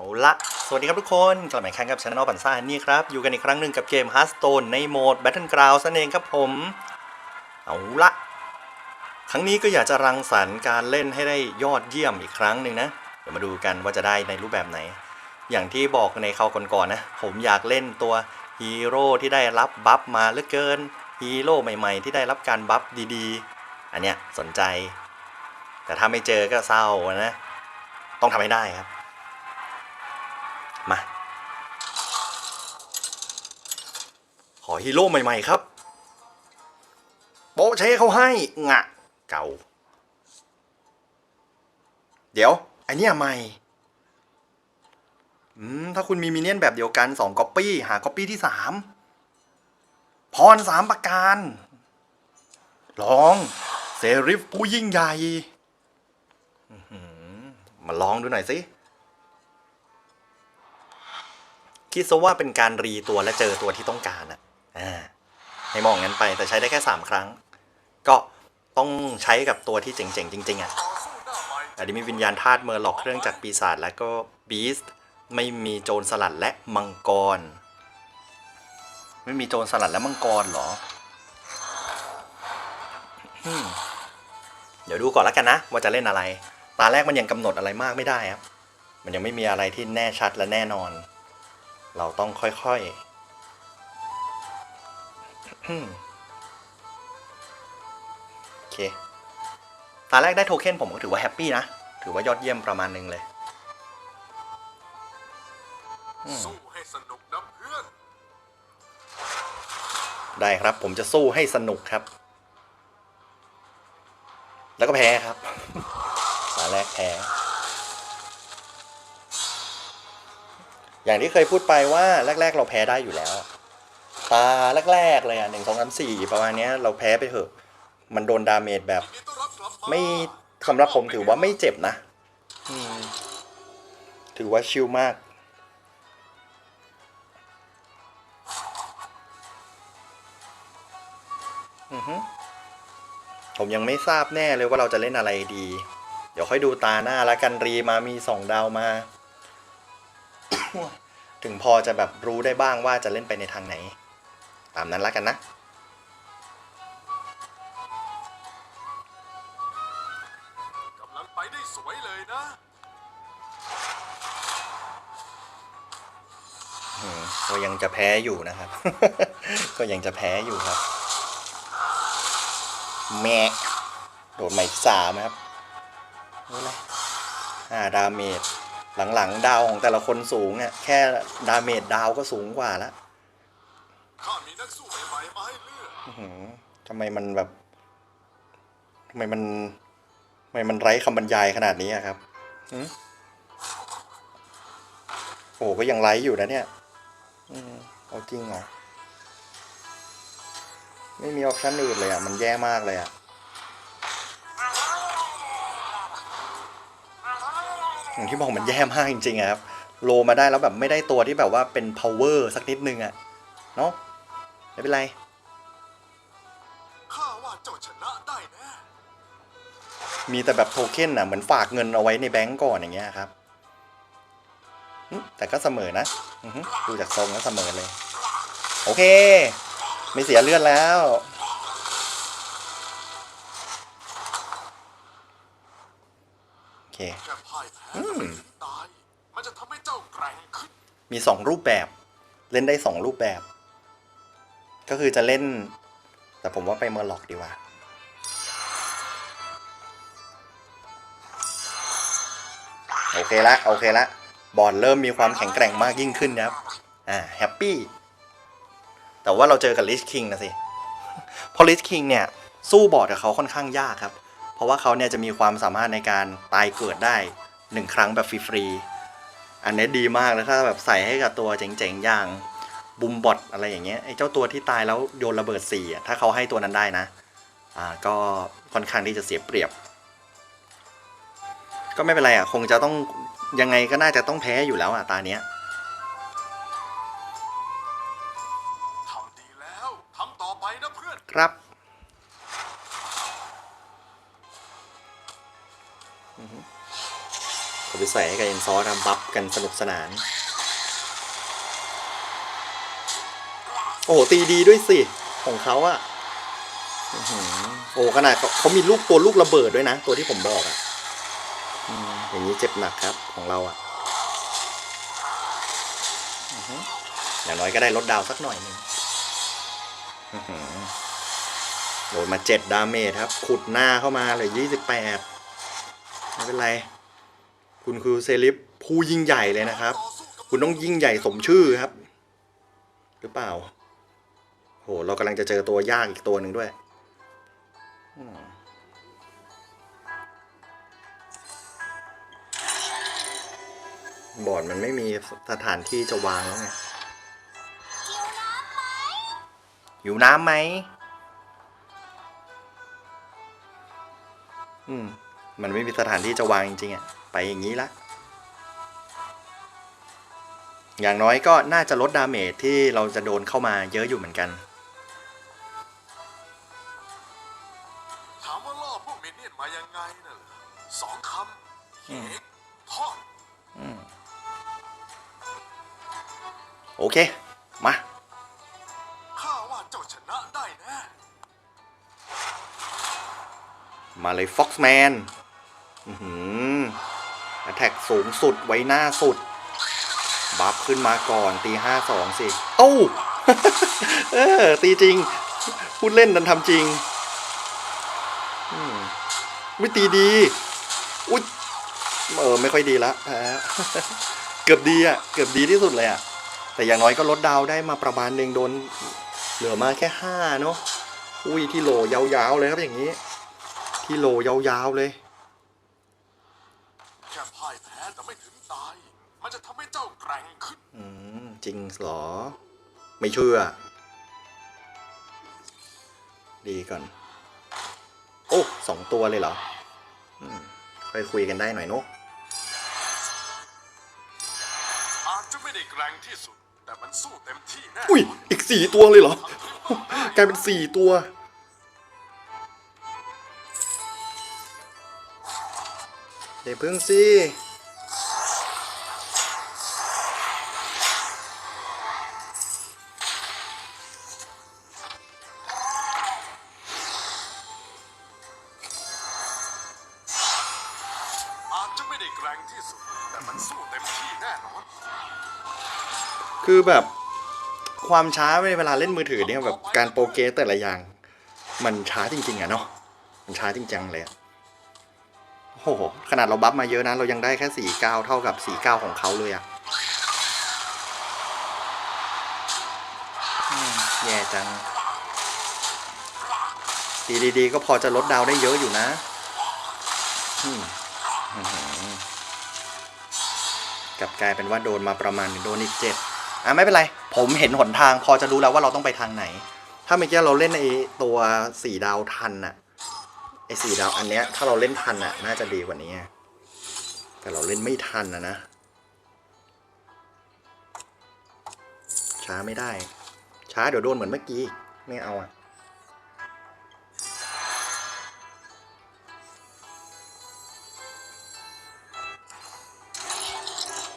เอาละสวัสดีครับทุกคนกลับมาอีกครั้งกับช anel ปันซ่านี่ครับ อยู่กันอีกครั้งหนึ่งกับเกม Hearthstone ในโหมด Battlegrounds นั่นเองครับผม เอาละครั้งนี้ก็อยากจะรังสรรค์การเล่นให้ได้ยอดเยี่ยมอีกครั้งหนึ่งนะ เดี๋ยวมาดูกันว่าจะได้ในรูปแบบไหน อย่างที่บอกในเขาวก่อนๆนะ ผมอยากเล่นตัวฮีโร่ที่ได้รับบัฟมาเหลือเกินฮีโร่ใหม่ๆ ที่ได้รับการบัฟดีๆ อันเนี้ยสนใจ แต่ถ้าไม่เจอก็เศร้านะ ต้องทำให้ได้ครับ มา ขอฮีโร่ใหม่ ๆ ครับ โปะเชเขาให้งะ เก่า เดี๋ยว อันนี้ใหม่อืมถ้าคุณมีมินเนี่ยนแบบเดียวกันสองก๊อปปี้หาก๊อปปี้ที่สามพรสามประการ ลองเซริฟผู้ยิ่งใหญ่มาลองดูหน่อยสิ คิดซะว่าเป็นการรีตัวและเจอตัวที่ต้องการอะให้มองงั้นไปแต่ใช้ได้แค่สามครั้ง ก็ต้องใช้กับตัวที่เจ๋งๆ จริง ๆ อะอันนี้มีวิญญาณธาตุเมอร์หลอกเครื่องจักรปีศาจแล้วก็บีสต์ไม่มีโจรสลัดและมังกร ไม่มีโจรสลัดและมังกรเหรอ เดี๋ยวดูก่อนแล้วกันนะ ว่าจะเล่นอะไร ตาแรกมันยังกำหนดอะไรมากไม่ได้ครับ มันยังไม่มีอะไรที่แน่ชัดและแน่นอน เราต้องค่อยๆอืมโอเค ตาแรกได้โทเค็นผมก็ถือว่าแฮปปี้นะ ถือว่ายอดเยี่ยมประมาณหนึงเลยอืมสู้ให้สนุกนะเพื่อน ได้ครับผมจะสู้ให้สนุกครับ แล้วก็แพ้ครับ ตาแรกแพ้ อย่างที่เคยพูดไปว่าแรก ๆ เราแพ้ได้อยู่แล้ว ตาแรก ๆ เลยอะหนึ่งสองสามสี่ประมาณเนี้ยเราแพ้ไปเถอะ มันโดนดาเมจแบบยินดีต้อนรับกลับมาไม่สำหรับผมถือว่าไม่เจ็บนะอืมถือว่าชิลมากอือฮึผมยังไม่ทราบแน่เลยว่าเราจะเล่นอะไรดี เดี๋ยวค่อยดูตาหน้าแล้วกันรีมามีสองดาวมา ถึงพอจะแบบรู้ได้บ้างว่าจะเล่นไปในทางไหน ตามนั้นแล้วกันนะ กำลังไปได้สวยเลยนะอืมก็ยังจะแพ้อยู่นะครับ ก็ยังจะแพ้อยู่ครับ แม่โดดใหม่สามครับนี่แหละห้าดาเมจ หลังๆ ดาวของแต่ละคนสูงเนี่ยแค่ดาเมจดาวก็สูงกว่าแล้วข้ามีนักสู้ใหม่ๆมาให้เลือกทำไมมันแบบทำไมมันทำไมมันไร้คำบรรยายขนาดนี้ครับโอ้ก็ยังไร้อยู่นะเนี่ยอเอาจริงเหรอ ไม่มีออปชั่นอื่นเลยอะ มันแย่มากเลยอะ อย่างที่บอกมันแย่มากจริงๆอะครับ โลมาได้แล้วแบบไม่ได้ตัวที่แบบว่าเป็น power สักนิดนึงอะเนาะไม่เป็นไรข้าว่าเจ้าชนะได้แน่มีแต่แบบโทเค็นอะเหมือนฝากเงินเอาไว้ในแบงก์ก่อนอย่างเงี้ยครับอืมแต่ก็เสมอนะอือฮึดูจากทรงแล้วเสมอเลย โอเค ไม่เสียเลือดแล้ว โอเค แค่พ่ายแพ้ อืม ไม่ถึงตาย มันจะทำให้เจ้าแกร่งขึ้น มีสองรูปแบบ เล่นได้สองรูปแบบ ก็คือจะเล่น แต่ผมว่าไปเมอร์ล็อกดีกว่า โอเคละ โอเคละ บอร์ดเริ่มมีความแข็งแกร่งมากยิ่งขึ้นนะครับ อ่า แฮปปี้ แต่ว่าเราเจอกับลิชคิงนะสิ เพราะลิชคิงเนี่ย สู้บอร์ดกับเขาค่อนข้างยากครับ เพราะว่าเขาเนี่ยจะมีความสามารถในการตายเกิดได้หนึ่งครั้งแบบฟรีๆ อันนี้ดีมากแลยถ้าแบบใส่ให้กับตัวเจ๋งๆอย่างบุมบอทอะไรอย่างเงี้ยไอ้เจ้าตัวที่ตายแล้วโยนระเบิดสี่ถ้าเขาให้ตัวนั้นได้นะ อ่าก็ค่อนข้างที่จะเสียเปรียบ ก็ไม่เป็นไรอะ คงจะต้องยังไงก็น่าจะต้องแพ้อยู่แล้วอะตาเนี้ย รือใส่ให้กับเอ็นซอสทำบัฟกันสนุกสนาน โอ้โหตีดีด้วยสิ ของเขาอะโอ้ขนาดเขาเขามีลูกตัวลูกระเบิดด้วยนะ ตัวที่ผมบอกอะอืมอย่างนี้เจ็บหนักครับของเราอะอื้อย่างน้อยก็ได้ลดดาวสักหน่อยนึงหือโดนมาเจ็ดดาเมจครับ ขุดหน้าเข้ามาเลยยี่สิบแปดไม่เป็นไร คุณคือเซเลบผู้ยิ่งใหญ่เลยนะครับ คุณต้องยิ่งใหญ่สมชื่อครับ หรือเปล่าโหเรากำลังจะเจอตัวยากอีกตัวหนึ่งด้วยบอร์ดมันไม่มีสถานที่จะวางแล้วไงอยู่น้ำไหมอืม มันไม่มีสถานที่จะวางจริงๆอะไปอย่างนี้ละ อย่างน้อยก็น่าจะลดดาเมจที่เราจะโดนเข้ามาเยอะอยู่เหมือนกันถามว่าล่อพวกมินเนี่ยนมายังไงน่ะเหรอสองคำเอกทอดโอเค มาข้าว่าเจ้าชนะได้แน่มาเลย Foxman อือหื อแท็กสูงสุดไว้หน้าสุด บัฟขึ้นมาก่อนตีห้าสองสิ เอ้า เออ ตีจริง พูดเล่นดันทำจริงอืมวิตีดี อุ้ยเออ ไม่ค่อยดีละแพ้เกือบดีอะ เกือบดีที่สุดเลยอะ แต่อย่างน้อยก็ลดดาวได้มาประมาณหนึ่งโดน เหลือมาแค่ห้าเนาะ อุ้ยที่โหลยาวๆเลยครับอย่างนี้ ที่โหลยาวๆเลย แค่พ่ายแพ้แต่ไม่ถึงตาย มันจะทำให้เจ้าแกร่งขึ้น อืมจริงเหรอ ไม่เชื่อ ดีก่อน โอ้สองตัวเลยเหรออืมค่อยคุยกันได้หน่อยเนอะอาจจะไม่ได้แกร่งที่สุด แต่มันสู้เต็มที่แน่อุ้ย อีกสี่ตัวเลยเหรอ กลายเป็นสี่ตัว เดี๋ยวพึ่งสิ คือแบบความช้าในเวลาเล่นมือถือเนี่ยแบบการโปรเกสแต่ละอย่าง มันช้าจริงๆอะเนาะมันช้าจริงๆเลยอะโอ้โหขนาดเราบัฟมาเยอะนะ เรายังได้แค่สี่เก้าเท่ากับสี่เก้าของเขาเลยอะแย่จังดีดีๆก็พอจะลดดาวได้เยอะอยู่นะกลับกลายเป็นว่าโดนมาประมาณโดนอีกเจ็ด อะไม่เป็นไร ผมเห็นหนทางพอจะรู้แล้วว่าเราต้องไปทางไหน ถ้าเมื่อกี้เราเล่นไอตัวสี่ดาวทันน่ะไอสี่ดาวอันเนี้ยถ้าเราเล่นทันน่ะน่าจะดีกว่านี้ แต่เราเล่นไม่ทันนะนะ ช้าไม่ได้ ช้าเดี๋ยวโดนเหมือนเมื่อกี้ ไม่เอาอะ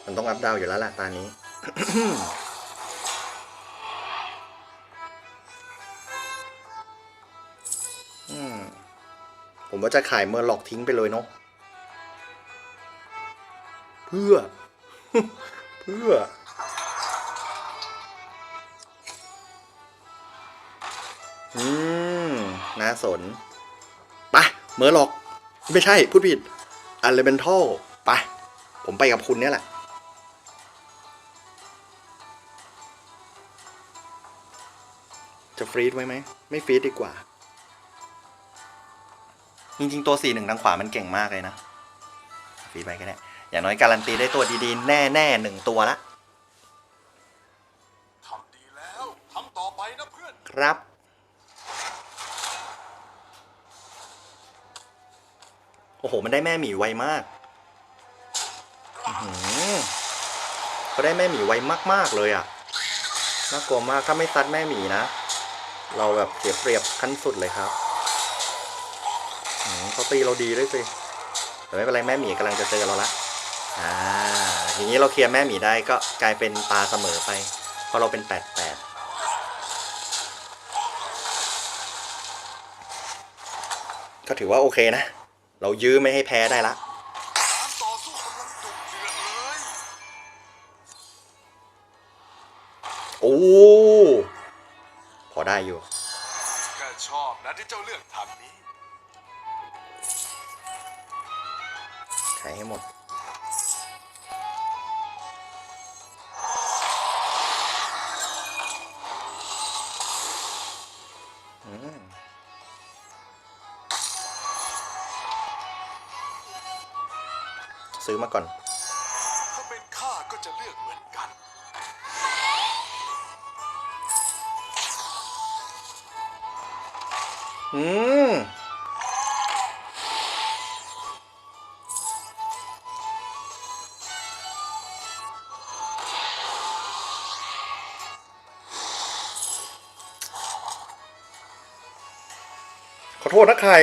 มันต้องอัพดาวอยู่แล้วล่ะตอนนี้ ผมว่าจะขายเมอร์ล็อกทิ้งไปเลยเนาะเพื่อ เพื่อ อืม น่าสนไปเมอร์ล็อก ไม่ใช่ พูดผิดอันเลเบนทัลไป ผมไปกับคุณเนี่ยแหละ จะฟรีดไว้ไหม ไม่ฟรีดดีกว่า จริงๆ ตัว 4 1 ทางขวามันเก่งมากเลยนะ ฟรีดไปก็ได้อย่างน้อยการันตีได้ตัวดีๆ แน่ๆหนึ่งตัวละทำดีแล้วทำต่อไปนะเพื่อน ครับ โอ้โห มันได้แม่หมีไวมากอื้อหือเขาได้แม่หมีไวมากๆเลยอะ่ะ น่ากลัวมาก ถ้าไม่ซัดแม่หมีนะ เราแบบเสียเปรียบขั้นสุดเลยครับเขาตีเราดีด้วยสิแต่ไม่เป็นไรแม่หมีกำลังจะเจอเราละอ่าทีนี้เราเคลียร์แม่หมีได้ก็กลายเป็นตาเสมอไป เพราะเราเป็นแปดแปดก็ถือว่าโอเคนะ เรายื้อไม่ให้แพ้ได้ละโอ้ ได้อยู่ ก็ชอบนะที่เจ้าเลือกทางนี้ขายให้หมด อืมซื้อมาก่อน ถ้าเป็นข้าก็จะเลือกเหมือนกัน อืมขอโทษนะใคร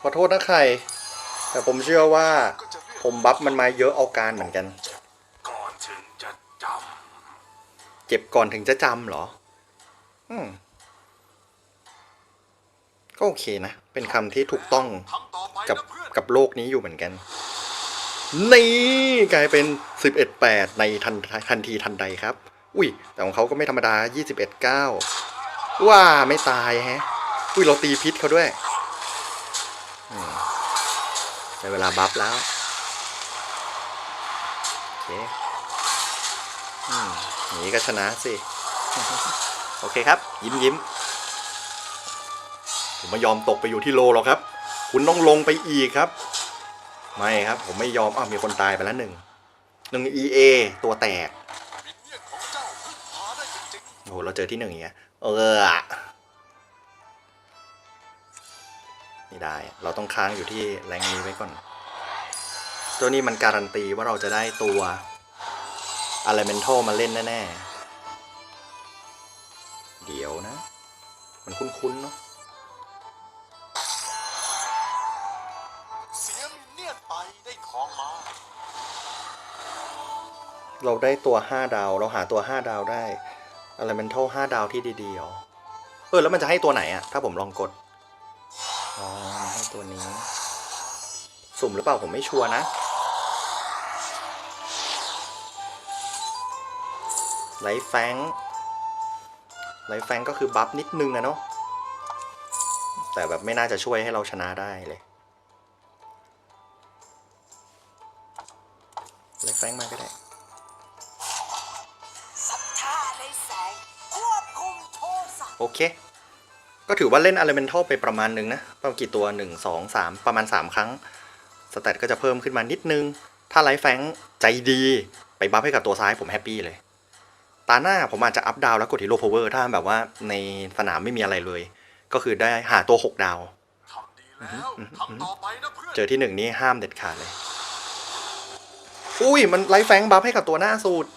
ขอโทษนะใคร แต่ผมเชื่อว่า ผมบัฟมันมาเยอะเอาการเหมือนกัน เจ็บก่อนถึงจะจำเหรอ อืม ก็โอเคนะ เป็นคำที่ถูกต้องกับกับโลกนี้อยู่เหมือนกัน นี่กลายเป็น 11 8 ในทันทันทีทันใดครับ อุ้ย แต่ของเขาก็ไม่ธรรมดา 21 9ว้าไม่ตายแฮะ อุ้ย เราตีพิษเขาด้วยได้เวลาบัฟแล้ว โอเค อืม นี้ก็ชนะสิ โอเคครับ ยิ้มยิ้มผมไม่ยอมตกไปอยู่ที่โลหรอกครับ คุณต้องลงไปอีกครับ ไม่ครับ ผมไม่ยอมอ้าวมีคนตายไปแล้วหนึ่งหนึ่ง EA ตัวแตกมินเนี่ยนของเจ้าพึ่งพาได้จริงโอ้โหเราเจอที่หนึ่งอย่างเงี้ยเออไม่ได้ เราต้องค้างอยู่ที่แรงนี้ไว้ก่อน ตัวนี้มันการันตีว่าเราจะได้ตัว Elemental มาเล่นแน่ๆ เดี๋ยวนะ มันคุ้นๆเนาะๆเสียมินเนี่ยนไปได้ของมาเราได้ตัว 5 ดาว เราหาตัว 5 ดาวได้ Elemental 5 ดาวที่ดีๆอ๋อเออ แล้วมันจะให้ตัวไหนอะถ้าผมลองกด อ๋อมาให้ตัวนี้ สุ่มหรือเปล่าผมไม่ชัวร์นะ ไลฟ์แฟงไลฟ์แฟงก็คือบัฟนิดนึงอะเนาะแต่แบบไม่น่าจะช่วยให้เราชนะได้เลยไลฟ์แฟงมาก็ได้โอเค ก็ถือว่าเล่น Elemental ไปประมาณหนึ่งนะ ประมาณกี่ตัว 1 2 3 ประมาณ 3 ครั้ง สเตตก็จะเพิ่มขึ้นมานิดนึง ถ้าไลฟ์แฟงใจดี ไปบัฟให้กับตัวซ้ายผมแฮปปี้เลย ตาหน้าผมอาจจะอัพดาวแล้วกดฮีโร่พาวเวอร์ถ้าแบบว่าในสนามไม่มีอะไรเลย ก็คือได้หาตัว 6 ดาว ทำดีแล้วทำต่อไปนะเพื่อนเจอที่หนึ่งนี่ห้ามเด็ดขาดเลย อุ้ยมันไลฟ์แฟงบัฟให้กับตัวหน้าสูตร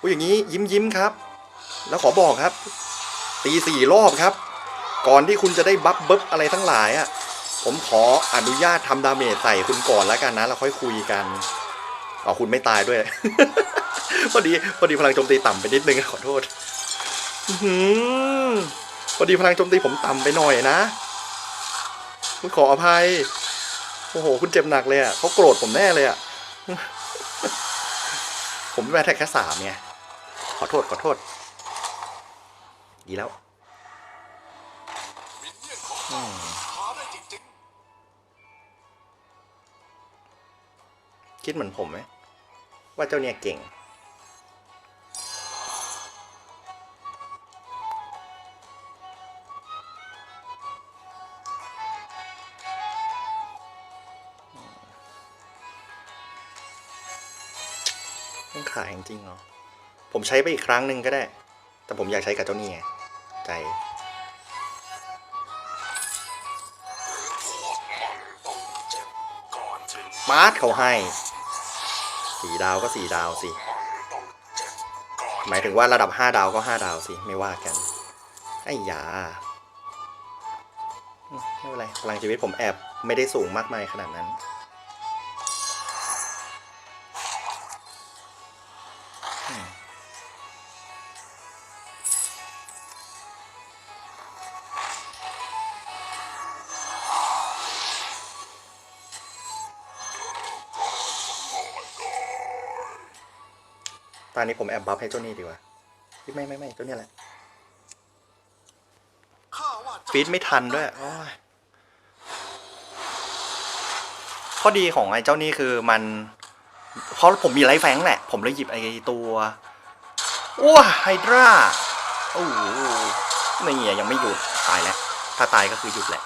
อุ้ยอย่างนี้ยิ้มยิ้มครับ แล้วขอบอกครับ ตีสี่รอบครับ ก่อนที่คุณจะได้บัฟเบิบอะไรทั้งหลายอะผมขออนุญาตทำดาเมจใส่คุณก่อนแล้วกันนะ แล้วค่อยคุยกัน อ๋อคุณไม่ตายด้วย พอดีพอดีพลังโจมตีต่ำไปนิดนึงขอโทษอพอดีพลังโจมตีผมต่ำไปหน่อยนะคุณขออภัย โอ้โห คุณเจ็บหนักเลยอะเขาโกรธผมแน่เลยอะ ผมแม่แท็กแค่สามไงขอโทษขอโทษ ดีแล้วคิดเหมือนผมไหม ว่าเจ้าเนี่ยเก่ง ต้องขายจริงเหรอ ผมใช้ไปอีกครั้งหนึ่งก็ได้ แต่ผมอยากใช้กับเจ้านี่ไงใจมาร์ทเขาให้ สี่ดาวก็สี่ดาวสิ หมายถึงว่าระดับห้าดาวก็ห้าดาวสิ ไม่ว่ากัน ไอ้หยาไม่เป็นไรพลังชีวิตผมแอบไม่ได้สูงมากมายขนาดนั้น ตอนนี้ผมแอบบัฟให้เจ้านี่ดีกว่าไม่ไม่ไม่เจ้าเนี่ยแหละข้าว่าเจ้าฟีดไม่ทันด้วยโอ้ยข้อดีของไอ้เจ้านี่คือมันเพราะผมมีไลฟ์แฟงแหละ ผมเลยหยิบไอ้ตัวว้าไฮดราโอ้โหนี่ยังไม่หยุดตายแล้ว ถ้าตายก็คือหยุดแหละ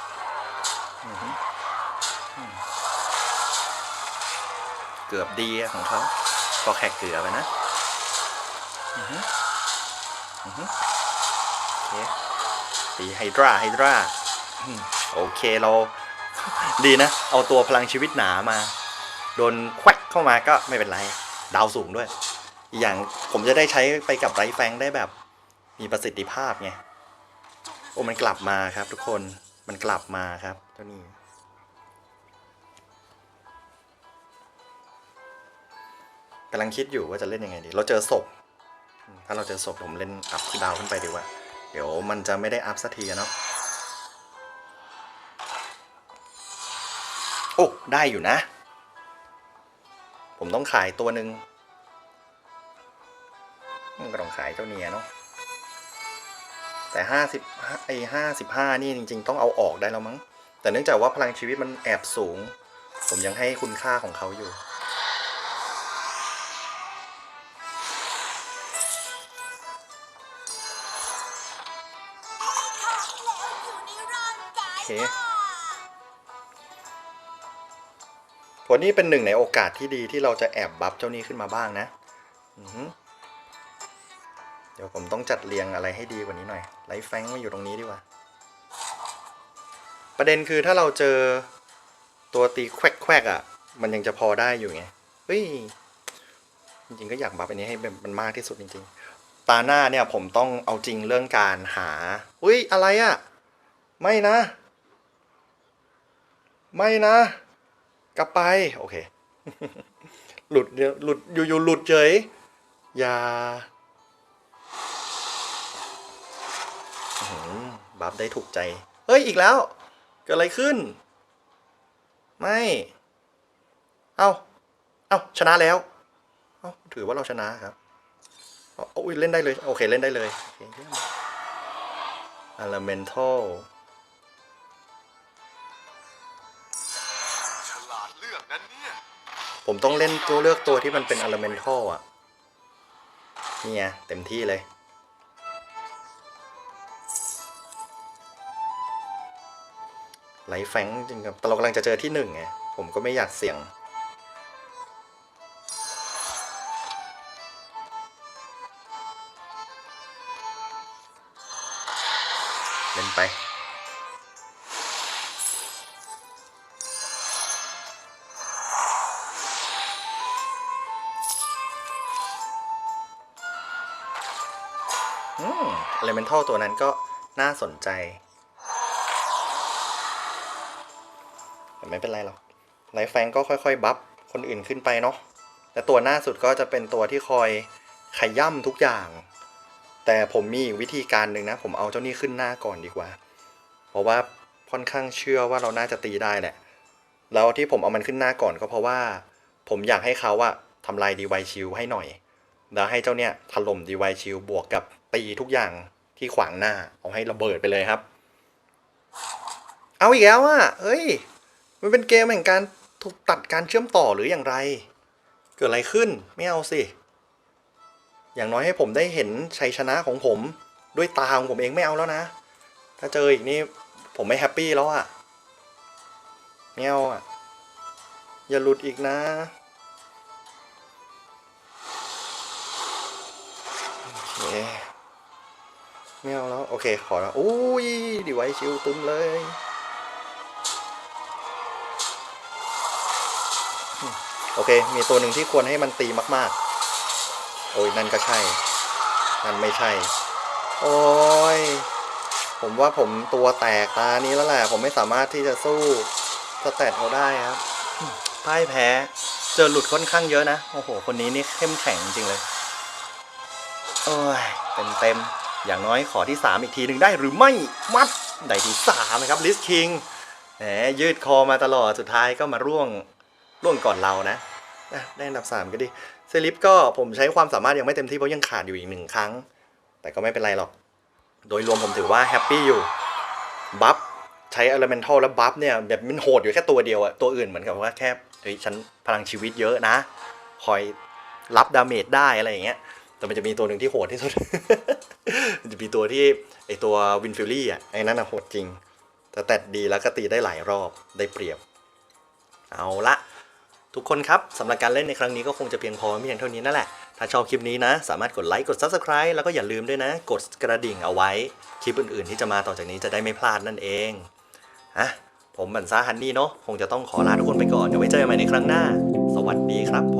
อือหืออืมเกือบดีอะของเขาก็แค่เกือบไปนะ อือหืออือหือโอเคตีไฮดราไฮดราอืมโอเคเรา ดีนะ เอาตัวพลังชีวิตหนามา โดนแควกเข้ามาก็ไม่เป็นไร ดาวสูงด้วยอีกอย่างผมจะได้ใช้ไปกับไรแฟงได้แบบ มีประสิทธิภาพไง โอ้มันกลับมาครับทุกคน มันกลับมาครับเจ้านี่กำลังคิดอยู่ว่าจะเล่นยังไงดี เราเจอศพอืม ถ้าเราเจอศพผมเล่นอัพดาวขึ้นไปดีกว่า เดี๋ยวมันจะไม่ได้อัพสักทีเนาะโอ้ ได้อยู่นะ ผมต้องขายตัวหนึ่งก็ต้องขายเจ้าเนียเนาะแต่ห้าสิบไอห้าสิบห้านี่จริง ๆ ต้องเอาออกได้แล้วมั้ง แต่เนื่องจากว่าพลังชีวิตมันแอบสูง ผมยังให้คุณค่าของเขาอยู่ เค วันนี้เป็นหนึ่งในโอกาสที่ดีที่เราจะแอบบัฟเจ้านี้ขึ้นมาบ้างนะ เดี๋ยวผมต้องจัดเรียงอะไรให้ดีกว่านี้หน่อย ไลฟ์แฟงมาอยู่ตรงนี้ดีกว่า ประเด็นคือถ้าเราเจอตัวตีแควกแควกๆอะ มันยังจะพอได้อยู่ไง เฮ้ย จริงๆก็อยากบัฟอันนี้ให้มันมากที่สุดจริงๆ ตาหน้าเนี่ยผมต้องเอาจริงเรื่องการหา อุ้ยอะไรอะ ไม่นะ ไม่นะ กลับไป โอเค หลุดเดี๋ยวหลุดอยู่ๆหลุดเฉย อย่าบัฟได้ถูกใจ เฮ้ย อีกแล้ว เกิดอะไรขึ้น ไม่ เอ้า เอ้า ชนะแล้ว เอ้าถือว่าเราชนะครับเอาเอาอุ้ยเล่นได้เลย โอเค เล่นได้เลยอเคเยี่ยม Elemental ผมต้องเล่นตัวเลือกตัวที่มันเป็น elemental อะนี่ไงเต็มที่เลย ไหลแฟงจริงครับแต่เรากำลังจะเจอที่หนึ่งไง ผมก็ไม่อยากเสี่ยง elemental ตัวนั้นก็น่าสนใจ แต่ไม่เป็นไรหรอกไลฟ์แฟงก็ค่อยๆ บัฟคนอื่นขึ้นไปเนาะแต่ตัวหน้าสุดก็จะเป็นตัวที่คอยขย่ำทุกอย่าง แต่ผมมีวิธีการหนึ่งนะ ผมเอาเจ้านี่ขึ้นหน้าก่อนดีกว่า เพราะว่าค่อนข้างเชื่อว่าเราน่าจะตีได้แหละ แล้วที่ผมเอามันขึ้นหน้าก่อนก็เพราะว่า ผมอยากให้เขาอะทำลายดีไวชิลให้หน่อย แล้วให้เจ้าเนี่ยถล่มดีไวชิลบวกกับตีทุกอย่าง ที่ขวางหน้าเอาให้ระเบิดไปเลยครับ เอาอีกแล้วอะเฮ้ย มันเป็นเกมแห่งการถูกตัดการเชื่อมต่อหรืออย่างไร เกิดอะไรขึ้นไม่เอาสิ อย่างน้อยให้ผมได้เห็นชัยชนะของผมด้วยตาของผมเองไม่เอาแล้วนะ ถ้าเจออีกนี่ผมไม่แฮปปี้แล้วอะไม่เอาอะ อย่าหลุดอีกนะ ไม่เอาแล้วโอเคขอแล้วอุ้ยดีไว้ชิวตุ้มเลยโอเค มีตัวหนึ่งที่ควรให้มันตีมาก ๆ โอ้ยนั่นก็ใช่ นั่นไม่ใช่ โอ้ยผมว่าผมตัวแตกตานี้แล้วแหละ ผมไม่สามารถที่จะสู้สแตทเขาได้ครับพ่ายแพ้เจอหลุดค่อนข้างเยอะนะ โอ้โห คนนี้นี่เข้มแข็งจริงเลย โอ้ยเต็มเต็ม อย่างน้อยขอที่ 3 อีกทีหนึ่งได้หรือไม่มัดได้ที่3นะครับลิสคิงแหมยืดคอมาตลอดสุดท้ายก็มาร่วงร่วงก่อนเรานะอะได้อันดับ 3 ก็ดีเซลิฟก็ผมใช้ความสามารถยังไม่เต็มที่เพราะยังขาดอยู่อีกหนึ่งครั้ง แต่ก็ไม่เป็นไรหรอก โดยรวมผมถือว่าแฮปปี้อยู่บัฟใช้ elemental แล้วบัฟเนี่ยแบบมันโหดอยู่แค่ตัวเดียวอะตัวอื่นเหมือนกับว่าแค่เฮ้ยฉันพลังชีวิตเยอะนะ คอยรับดาเมจได้อะไรอย่างเงี้ย แต่มันจะมีตัวหนึ่งที่โหดที่สุด มันจะมีตัวที่ไอตัววินฟิลลี่อะไอ้นั่นอะโหดจริง แต่แต่ดีแล้วก็ตีได้หลายรอบได้เปรียบ เอาละทุกคนครับสำหรับการเล่นในครั้งนี้ก็คงจะเพียงพอเพียงเท่านี้นั่นแหละ ถ้าชอบคลิปนี้นะ สามารถกดไลค์กด Subscribe แล้วก็อย่าลืมด้วยนะ กดกระดิ่งเอาไว้ คลิปอื่นๆ ที่จะมาต่อจากนี้จะได้ไม่พลาดนั่นเองอะผมบันซ่าฮันนี่เนาะคงจะต้องขอลาทุกคนไปก่อนเดี๋ยวไว้เจอกันใหม่ในครั้งหน้า สวัสดีครับผม